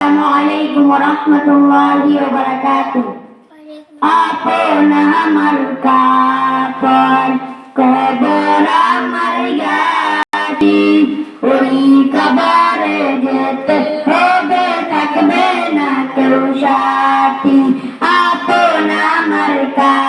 আসসালামু আলাইকুম ওয়া রাহমাতুল্লাহি ওয়া বারাকাতুহু আপন আমার কাপড়, কবর আমার গাটি, ওই কবরে যেতে হবে, থাকবে না কেউ সাথী। আপন আমার কাপড়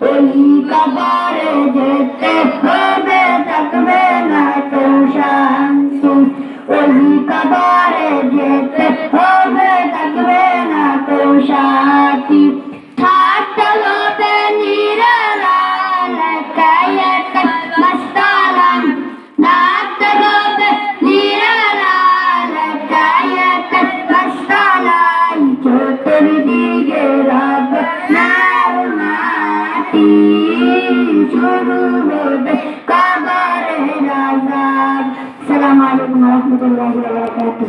ওই কবরে যেতে হবে থাকবে না তো শান্তি ওই কবরে যেতে শুরু হবে কবরের আজাব সালাম আলাইকুম রহমতুল্লাহি